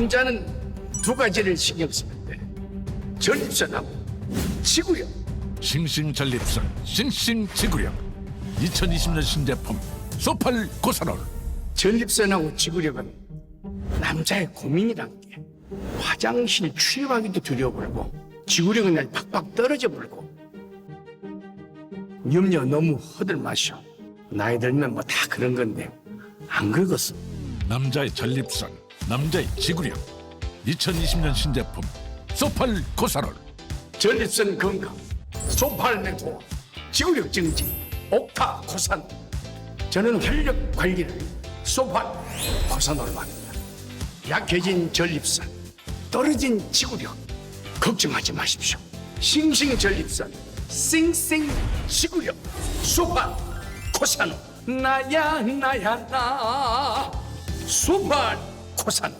남자는 두 가지를 신경 쓰면 돼. 전립선하고 지구력. 싱싱 전립선 싱싱 지구력 2020년 신제품 소팔 고산올. 전립선하고 지구력은 남자의 고민이란 게 화장실 출입하기도 두려워 불고 지구력은 날 팍팍 떨어져 불고. 염려 너무 허들 마셔. 나이 들면 뭐 다 그런 건데 안 그러겠어. 남자의 전립선 남자의 지구력. 2020년 신제품 소팔 고산올 전립선 건강 소팔 메토 지구력 증진 옥타 코산. 저는 혈력 관리를 소팔 코산으로 합니다. 약해진 전립선 떨어진 지구력 걱정하지 마십시오. 싱싱 전립선 싱싱 지구력 소팔 코산 나야 나야 나. 소팔 ይተኮሳል።